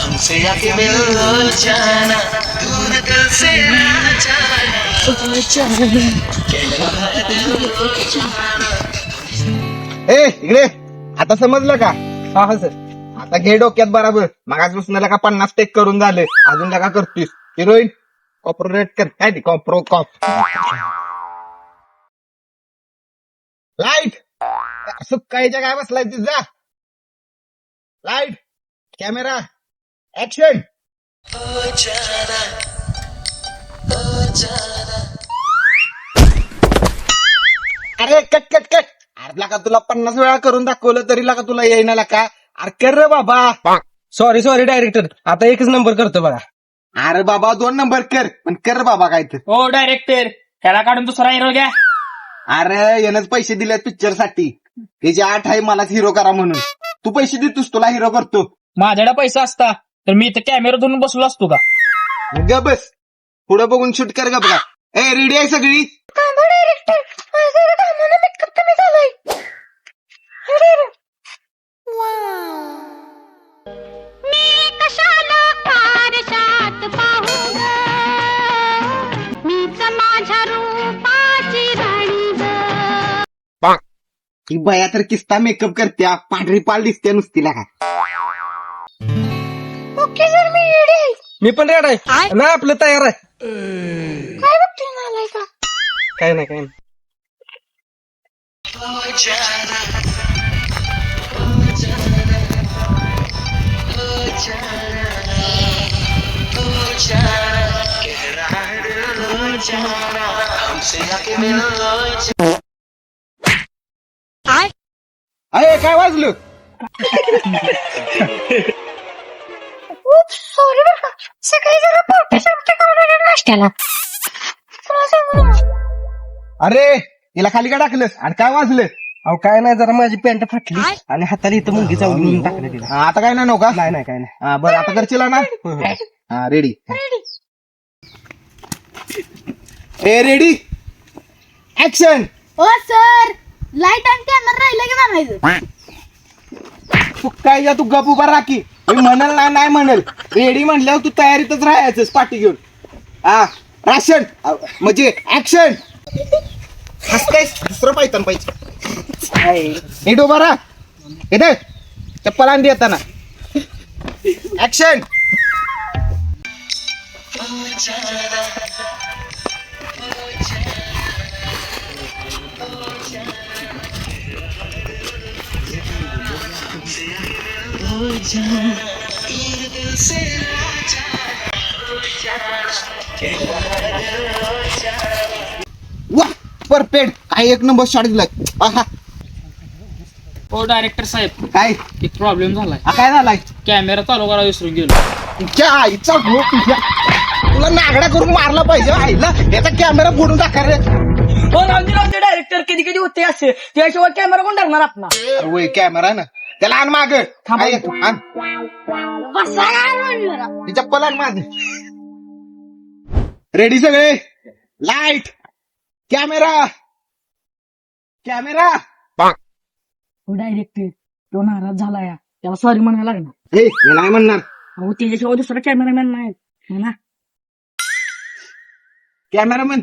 हमसे आके मिल जाना दूर दिल से ए इकडे. आता समजलं का? हा हा सर. आता घे डोक्यात बराबर. मागासपासून लगा पन्नास टेक करून झाले? अजून लगा करतोस हिरोईन कॉपरेट कर काय ते कॉप्रो कॉप लाइट असं कायच्या काय बसलाय तिचा लाइट कॅमेरा ऍक्शन अरे कट कट कट! अरे लका तुला पन्नास वेळा करून दाखवलं तरी लका तुला येईना लका अरे कर रे बाबा! सॉरी सॉरी डायरेक्टर आता एकच नंबर करतो बघा. अरे बाबा दोन नंबर कर. पण कर बाबा काय तर. हो डायरेक्टर त्याला काढून दुसरा हिरो घ्या. अरे यानंच पैसे दिले पिक्चरसाठी. त्याची आठ आहे मलाच हिरो करा म्हणून. तू पैसे देतोस तुला हिरो करतो. माझ्याकडे पैसा असता तर मी इथं कॅमेरा धरून बसलो असतो का? ग बस. पुढे बघून शूट कर ग बघा ए रेडी आहे सगळी? मी ही बया तर किस्ता मेकअप करत्या पांढरी पाल दिसते नुसती का ओके जर मी येडे आहे. मी पण रेड आहे. ना आपलं तयार आहे. काय बघते नालाय का? काय नाही काय नाही. अरे काय वाजलं? सॉरी बरं का. सकाळी जरा पोटे शांत करून नाश्त्याला तुला सांगू ना. अरे हिला खाली का टाकलंस? आणि काय वाजलं? अहो काय नाही जरा माझी पॅन्ट फाटली. आणि हाताला इथं मुंगी चावली म्हणून टाकलं तिला. हा, आता काय नाही नव्हता नाही नाही काय नाही. हा बरं आता करशील ना? हा रेडी ए रेडी ऍक्शन ओ सर लाइट आणि कॅमेरा राहिलं की म्हणायचं? तू काय जा तू गप उभा राखी मी म्हणल ना नाही म्हणल. रेडी म्हणल्यावर तू तयारीतच राहायचंस पाठी घेऊन. हा राशन अ, म्हणजे ऍक्शन हसताय दुसरं पाहिजे. पाहिजे नीट उभा राहा. येते चप्पल आणली येताना ऍक्शन वा परफेक्ट. काय एक नंबर शॉट दिलाय. आहा. हो डायरेक्टर साहेब. काय? एक प्रॉब्लेम झालाय. हा, काय झालाय? कॅमेरा चालू करा विसरून गेलो. तुझ्या आईचा भो तुझ्या तुला नागडा करून मारला पाहिजे आईला. याचा कॅमेरा फोडून टाका रे. हो रामजी रामजी डायरेक्टर कधी कधी होते असे. त्याशिवाय कॅमेरा कोण धरणार आपला? वय कॅमेरा ना. त्याला आण माग. थांबा. आण. बसा काय म्हणलं ना. ती चप्पल आण माग. रेडी सगळे? लाइट कॅमेरा कॅमेरा हो डायरेक्टर तो नाराज झाला या त्याला सॉरी म्हणायला लागणार. हे मी नाही म्हणणार. अहो त्याच्याशिवाय दुसरा कॅमेरामॅन नाही. म्हणा कॅमेरामन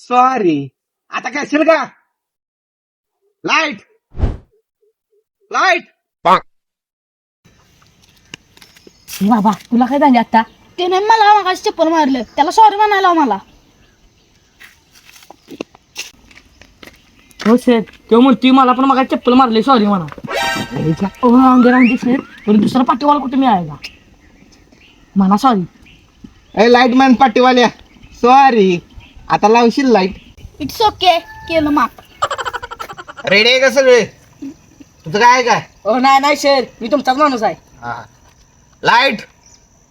सॉरी आता करशील का? लाइट लाइट बाबा तुला काय झाले आता त्याने मला मागाशी चप्पल मारलं. त्याला सॉरी म्हणायला लाव मला. हो सर तो म्हणतोय मला पण मग चप्पल मारली सॉरी म्हणा. पण दुसरा पाठीवाला कुठे मिळायला म्हणा सॉरी ए लाइट मॅन पाटीवाल्या सॉरी आता लावशील लाइट इट्स ओके केलं माफ रेडी आहे का सगळे? तुझं काय आहे काय? हो नाही नाही सर मी तुमचाच माणूस आहे. लाइट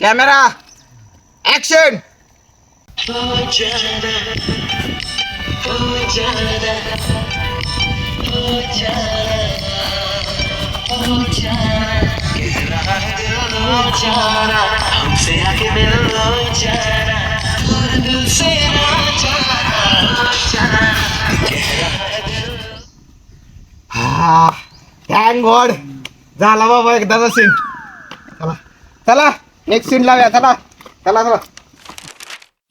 कॅमेरा ऍक्शन हो. थँक गॉड झाला बाबा एकदाचा सीन चला. चला. नेक्स्ट सीन लावूया. चला. चला चला.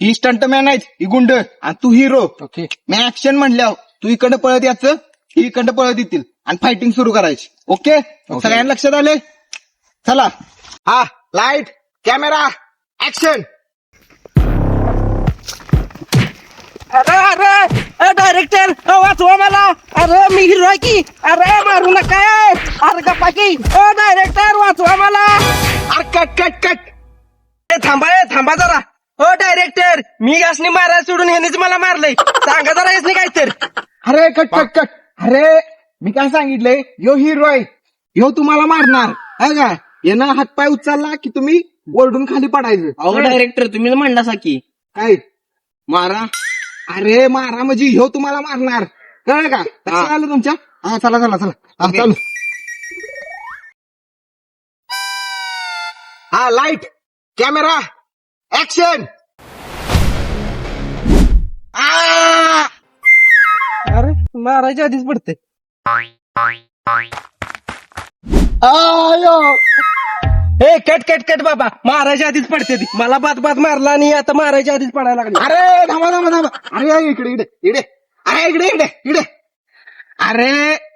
ही स्टंट मॅन आहेत. ही गुंड. आणि तू हिरो ओके मी ऍक्शन म्हणल्यावर तू इकडं पळत याचं. ही इकडं पळत येतील. आणि फायटिंग सुरू करायची. ओके सगळ्यांना लक्षात आले? चला. हा लाइट कॅमेरा ऍक्शन अरे अरे डायरेक्टर वाचवा मला. अरे मी हिरो आहे की? अरे मारू नका. अरे गप्पा की. डायरेक्टर वाचवा मला. अरे कट कट कट ए, थांबा ए, थांबा जरा. हो डायरेक्टर मी यासनी मारायला सोडून ह्यानेच मला मारलंय. सांगा जरा यासनी काय तर अरे कट कट कट अरे मी काय सांगितलंय? यो हिरो आहे. यो तुम्हाला मारणार. है का? यानं हातपाय उचलला की तुम्ही ओरडून खाली पडायचं. अहो डायरेक्टर तुम्ही म्हणला की. काय? मारा. अरे मारा म्हणजे ह्यो तुम्हाला मारणार. कळलं का? लक्षात आलं तुमच्या? हा चला चला चला. हा चालू. हा लाइट कॅमेरा ऍक्शन अरे मारायच्या आधीच पडते ए कट कट कट बाबा. मारायच्या आधीच पडते ती. मला बाद बाद मारला आणि आता मारायच्या आधीच पडायला लागली. अरे थांबा थांबा थांबा. अरे इकडे इकडे इकडे. अरे इकडे इकडे इकडे. अरे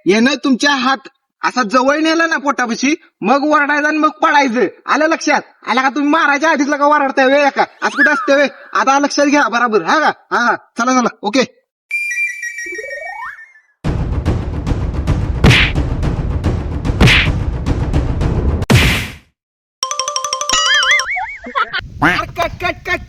येणं तुमच्या हात असा जवळ नेला ना पोटापाशी मग वरडायचं आणि मग पडायचं आलं लक्षात? आला का तुम्ही? मारायच्या आधीच का वरडताय वे का असं कुठं असते वे आता लक्षात घ्या बरोबर. हा का? हा हा. चला चला. ओके. Cut cut cut.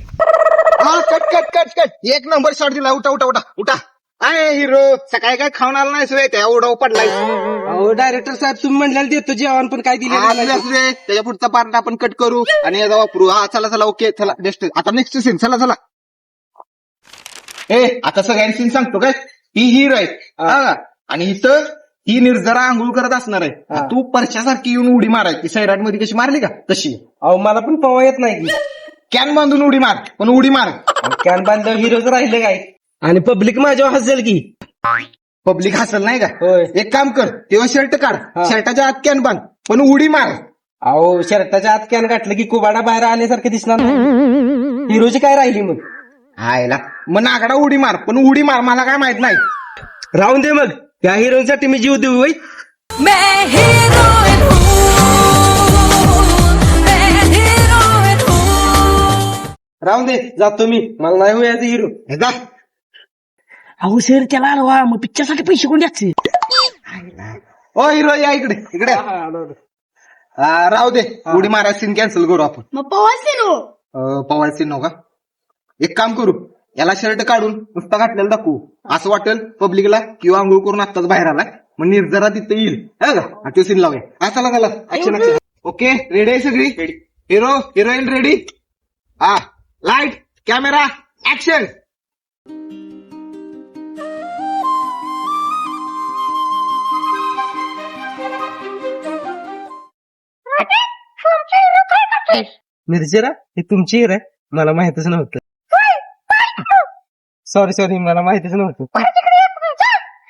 हा कट कट कट कट. एक नंबर शॉट दिला. उठा उठा उठा. उठा. अय हिरो. सकाळी काय खाऊन आला नाही सोय त्या उडाव पडलाय. अहो डायरेक्टर साहेब तुम्ही म्हणलेलं देतो जेवण पण काय दिले. त्याच्या पुढचा पार्ट आपण कट करू. आणि याचा वापरू. हा चला चला ओके चला. नेक्स्ट आता नेक्स्ट सीन चला चला. ए आता सगळ्यांनी सीन सांगतो काय? ही हिरो आहे. हा? आणि इथं ही निर्जरा आंघोळ करत असणार आहे. हा. तू परशासारखी येऊन उडी मारायची. सैराटमध्ये कशी मारली का? तशी. अहो मला पण पवा येत नाही की. कॅन बांधून उडी मार. पण उडी मार. कॅन बांधल्यावर हिरोच राहिले काय? आणि पब्लिक माझ्यावर हसेल की. पब्लिक हसल नाही का? होय. एक काम कर तेव्हा शर्ट काढ. हा. शर्टाच्या आत कॅन बांध. पण उडी मार. अहो शर्टाच्या आत कॅन गाठलं की कुबाडा बाहेर आल्यासारखं दिसणार नाही. हिरोची काय राहिली मग? हायला. मग नागडा उडी मार. पण उडी मार मला काय माहीत नाही. राहून दे मग. त्या हिरोसाठी मी जीव देऊ होय. मैं हीरोइन हूँ। राहून दे जातो मी मला नाही होयाचं हिरो. हे जा. अहो सर त्याला हलवा मग पिक्चरसाठी पैसे कोण द्यायचे? ओ हिरो या इकडे इकडे. हा, राहू दे. उडी मारा सीन कॅन्सल करू आपण. मग पवायचे नो अं, पवार सीन नका. एक काम करू याला शर्ट काढून नुसता घातलेला दाखवू. असं वाटेल पब्लिकला किंवा आंघोळ करून आत्ताच बाहेर आलाय. मग निर्जरा तिथे येईल. है का? हा, तो सीन लावूया. हा ऍक्शन ऍक्शन ओके रेडी आहे सगळी? हिरो हिरोईन रेडी हा. लाइट कॅमेरा ऍक्शन निर्जरा हे तुमची हिरो आहे. मला माहितच नव्हतं. सॉरी सॉरी मला माहितच नव्हतं.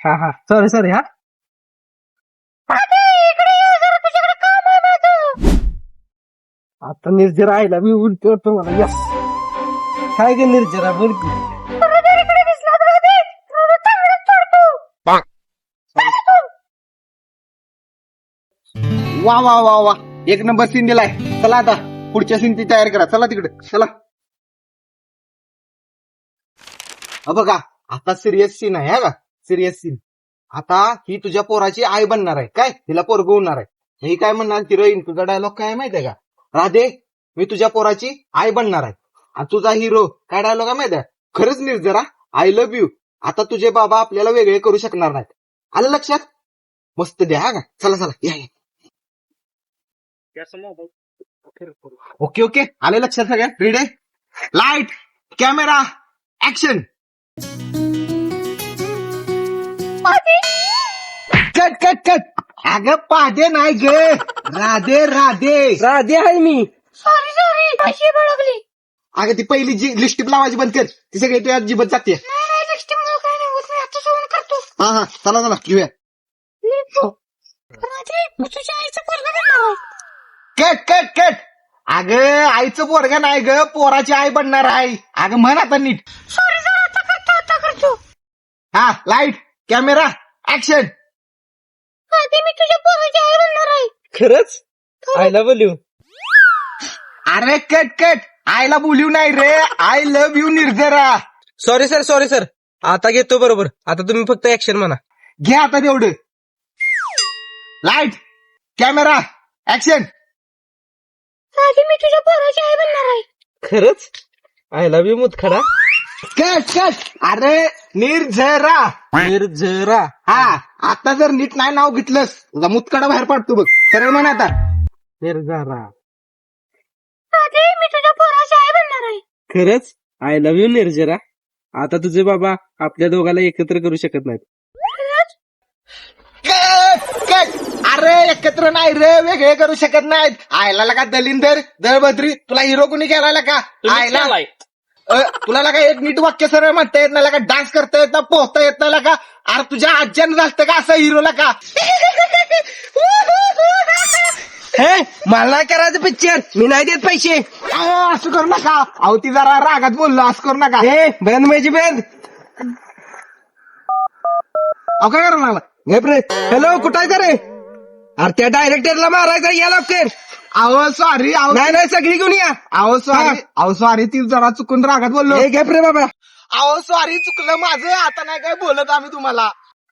हा हा. सॉरी सॉरी हा. आता निर्जरा आयला मी उलटी होतो मला. यस काय गे निर्जरा बोल की. वा वा वा वा. एक नंबर सीन दिलाय. चला आता पुढच्या सीनची तयारी करा. चला तिकडे. चला. हा बघा आता सिरियस सीन आहे हा का? सिरियस सीन आता ही तुझ्या पोराची आई बनणार आहे. काय? तिला पोरग होणार आहे. हे काय म्हणणार हिरोईन तुझा डायलॉग काय माहिती आहे का? राधे मी तुझ्या पोराची आई बनणार आहे. आणि तुझा हिरो काय डायलॉग आहे माहिती आहे खरंच निर्जरा आय लव्ह यू आता तुझे बाबा आपल्याला वेगळे करू शकणार नाहीत. आलं लक्षात? मस्त द्या हा का? चला चला. या या. ओके ओके आले लक्षात सगळ्या? Ready light camera action cut cut cut अगं पादे नाही गे. राधे राधे. राधे आहे मी. सॉरी सॉरी अशी बळगली अगं ती पहिली जी लिस्टिप लावायची बंद कर. ती सगळी तुझ्या जीबत जाते. नाही नाही हा हा. चला चला. घेऊया. राजे मी तुझ्या आईचं पोरगा बनणार आहे. Cut cut cut. अगं आईचं पोरगा नाही ग. पोराची आई बनणार आहे. अगं म्हण आता नीट. सॉरी जरा आता करतो आता करतो हा लाइट कॅमेरा ऍक्शन आधी मी तुझ्या पोराची आई बनणार आहे. खरंच? आय लव्ह यू अरे कट कट. आईला बोलू नाही रे. I love you Nirjara. Sorry sir sorry sir आता घेतो बरोबर. आता तुम्ही फक्त ऍक्शन म्हणा. घे आता तेवढं. लाइट कॅमेरा ऍक्शन आधी मी तुझ्या पोराची आई बनणार आहे. खरंच? आय लव्ह यू मुतखडा. कट कट अरे निर्झरा निर्जरा. हा आता जर नीट नाही नाव घेतलंस तुझा मुतकडा बाहेर पडतो बघ. सरळ म्हण आता. निर्जरा. आधी मी तुझ्या पोराची खरंच आय लव्ह यू निर्जरा. आता तुझे बाबा आपल्या दोघाला एकत्र करू शकत नाहीत. अरे एकत्र नाही रे वेगळे करू शकत नाहीत. आयला का दलिंदर दळबद्री तुला हिरो कुणी केला का? आयला. अ, तुला का एक नीट वाक्य सरळ म्हणता येत नाही का डान्स करता येत ना पोहता येत नाही का अरे तुझ्या आज्यानं झालं का असं हिरोला का? हे मला नाही करायचं पिक्चर. मी नाही देत पैसे. अ, असं करू नका. अहो ती जरा रागात बोललो असं करू नका. हे बंद माझी बंद. अहो काय करू लागला? हॅलो कुठं आहे का रे अरे त्या डायरेक्टरला मारायचा या लवकर. अहो सॉरी अहो. नाही नाही सगळी घेऊन या. अहो सॉरी अहो सॉरी ती जरा चुकून रागात बोललो. हे घे रे बाबा. अहो सॉरी चुकलं माझं. आता नाही काय बोलत आम्ही तुम्हाला.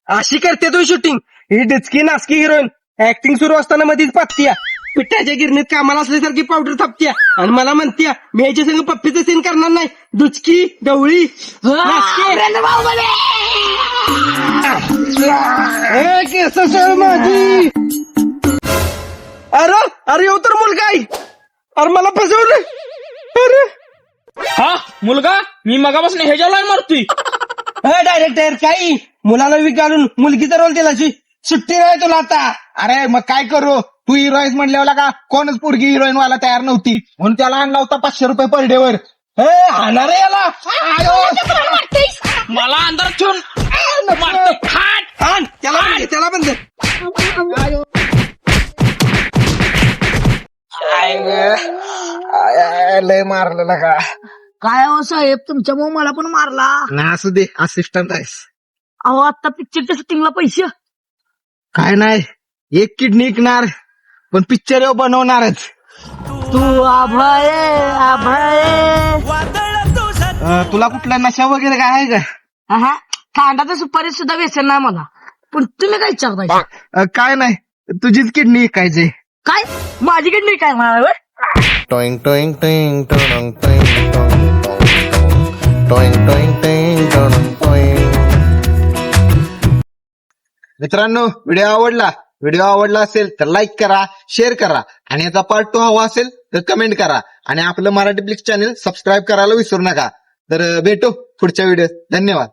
अशी करते तू शूटिंग ही डिचकी नासकी हिरोईन. ऍक्टिंग सुरू असताना मधीच पाततीया पिठाच्या गिरणीत कामाला असल्यासारखी पावडर थापत्या. आणि मला म्हणत्या मी याच्या संग पप्पीचं सीन करणार नाही. दुचकी डवळी. ए, केस माझी. अरे अरे येऊ तर मुलगा आहे अरे मला फसवलं. अरे. हा मुलगा? मी मगापासून ह्याच्या लाईन मारतोय. डायरेक्टर काही. मुलाला वीक घालून मुलगीचा रोल दिला सुट्टी नाही तुला आता. अरे मग काय करू? तू हिरोईन म्हणल्यावर का कोणच पोरगी हिरोईन व्हायला तयार नव्हती? म्हणून त्याला आणला होता पाचशे रुपये पर डे वर. हे हाणार आहे याला. मला अंधार ठेवून त्याला पण त्याला पण दे लय मारलेला का? काय हो साहेब तुमच्यामुळे मला पण मारला. ना असू दे असिस्टंट आहेस. अहो आता पिक्चरच्या शूटिंगला पैसे. काय नाही एक किडनी विकणार. पण पिक्चर बनवणारच. तू आभाळे तुला कुठला नशा वगैरे काय आहे का? हा कांडाचं सुपारी सुद्धा व्यसन नाही मला. पण तुम्ही काय विचारताय? काय नाही. तुझीच किडनी विकायची काय? माझीकडे काय म्हणाला Toing toing ting toing toing toing toing toing ting toing toing मित्रांनो व्हिडिओ आवडला व्हिडिओ आवडला असेल तर लाईक करा शेअर करा. आणि याचा पार्ट टू हवा असेल तर कमेंट करा. आणि आपलं मराठी प्लिक्स चॅनल सबस्क्राईब करायला विसरू नका. तर भेटू पुढच्या व्हिडिओ धन्यवाद.